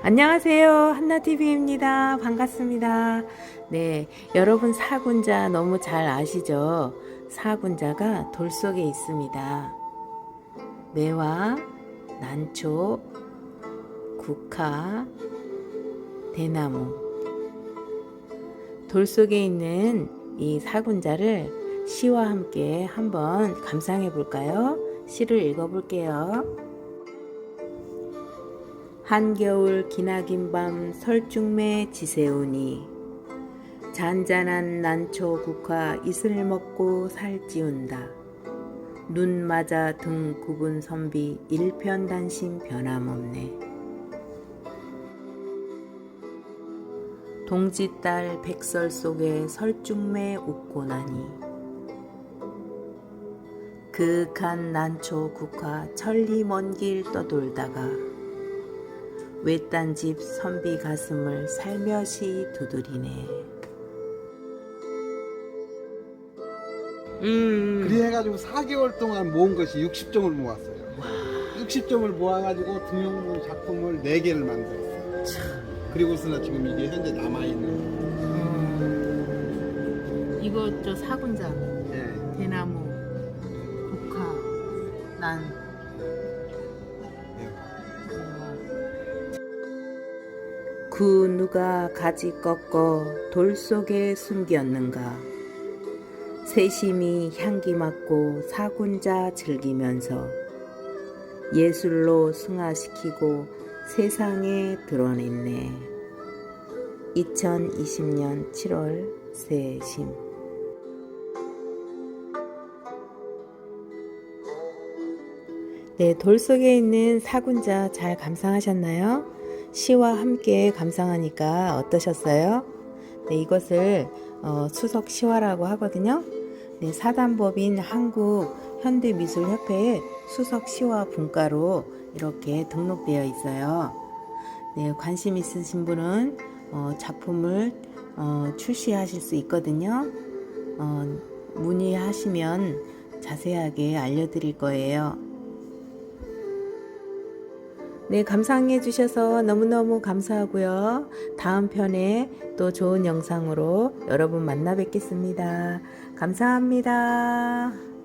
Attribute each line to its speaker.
Speaker 1: 안녕하세요. 한나TV입니다. 반갑습니다. 네, 여러분 사군자 너무 잘 아시죠? 사군자가 돌 속에 있습니다. 매화, 난초, 국화, 대나무. 돌 속에 있는 이 사군자를 시와 함께 한번 감상해 볼까요? 시를 읽어 볼게요. 한겨울 기나긴 밤 설중매 지새우니 잔잔한 난초 국화 이슬 먹고 살찌운다. 눈 맞아 등 굽은 선비 일편단심 변함없네. 동지딸 백설 속에 설중매 웃고 나니 그윽한 난초 국화 천리 먼 길 떠돌다가 외딴 집 선비 가슴을 살며시 두드리네. 음.
Speaker 2: 그리 해가지고 4개월 동안 모은 것이 60점을 모았어요. 60점을 모아가지고 등용문 작품을 4개를 만들었어요. 그리고서는 지금 이게 현재 남아있는.
Speaker 1: 음. 이거 저 사군자,
Speaker 2: 예.
Speaker 1: 대나무, 국화, 난. 그 누가 가지 꺾어 돌 속에 숨겼는가? 세심히 향기 맡고 사군자 즐기면서 예술로 승화시키고 세상에 드러냈네. 2020년 7월 세심. 네, 돌 속에 있는 사군자 잘 감상하셨나요? 시와 함께 감상하니까 어떠셨어요? 네, 이것을 어, 수석 시화라고 하거든요. 네, 사단법인 한국 현대미술협회에 수석 시화 분과로 이렇게 등록되어 있어요. 네, 관심 있으신 분은 어, 작품을 어, 출시하실 수 있거든요. 어, 문의하시면 자세하게 알려드릴 거예요. 네, 감상해 주셔서 너무너무 감사하고요. 다음 편에 또 좋은 영상으로 여러분 만나 뵙겠습니다. 감사합니다.